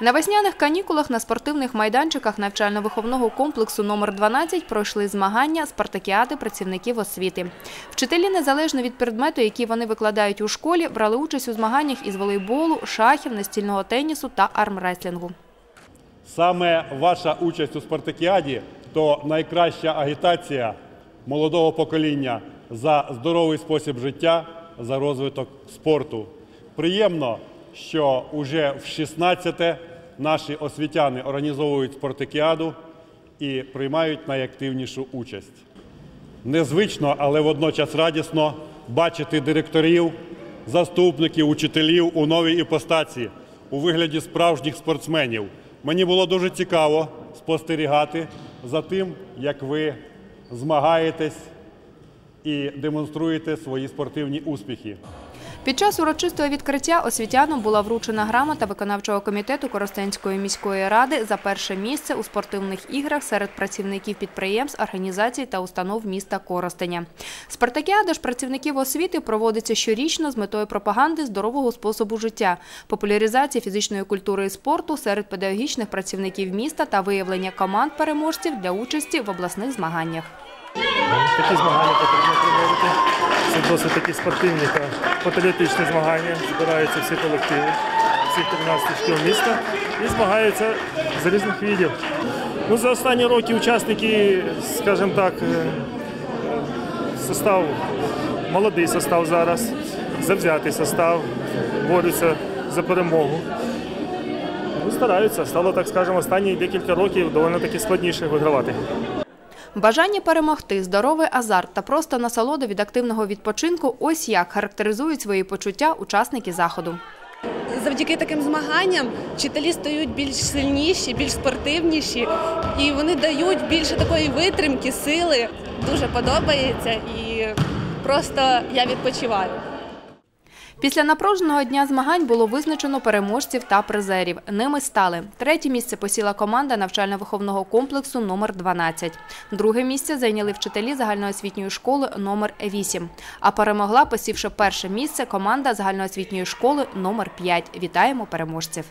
На весняних канікулах на спортивних майданчиках навчально-виховного комплексу номер 12 пройшли змагання спартакіади працівників освіти. Вчителі, незалежно від предмету, який вони викладають у школі, брали участь у змаганнях із волейболу, шахів, настільного тенісу та армреслінгу. Саме ваша участь у спартакіаді то найкраща агітація молодого покоління за здоровий спосіб життя, за розвиток спорту. Приємно, що уже в 16-те наші освітяни організовують спартакіаду і приймають найактивнішу участь. Незвично, але водночас радісно бачити директорів, заступників, учителів у новій іпостаці у вигляді справжніх спортсменів. Мені було дуже цікаво спостерігати за тим, як ви змагаєтесь і демонструєте свої спортивні успіхи. Під час урочистого відкриття освітянам була вручена грамота виконавчого комітету Коростенської міської ради за перше місце у спортивних іграх серед працівників підприємств, організацій та установ міста Коростеня. Спартакіада ж працівників освіти проводиться щорічно з метою пропаганди здорового способу життя, популяризації фізичної культури і спорту серед педагогічних працівників міста та виявлення команд переможців для участі в обласних змаганнях. Такі змагання потрібно проводити. Це досить такі спортивні та патріотичні змагання. Збираються всі колективи, всіх 13 шкіл міста і змагаються з різних видів. Ну, за останні роки учасники, скажімо так, е, состав, молодий состав зараз, завзятий состав, борються за перемогу. Ну, стараються. Стало, так скажемо, останні декілька років доволі таки складніше вигравати. Бажання перемогти, здоровий азарт та просто насолоду від активного відпочинку – ось як характеризують свої почуття учасники заходу. Завдяки таким змаганням вчителі стають більш сильніші, більш спортивніші, і вони дають більше такої витримки, сили. Дуже подобається і просто я відпочиваю. Після напруженого дня змагань було визначено переможців та призерів. Ними стали третє місце посіла команда навчально-виховного комплексу номер 12 Друге місце зайняли вчителі загальноосвітньої школи номер 8 А перемогла, посівши перше місце, команда загальноосвітньої школи номер 5 Вітаємо переможців!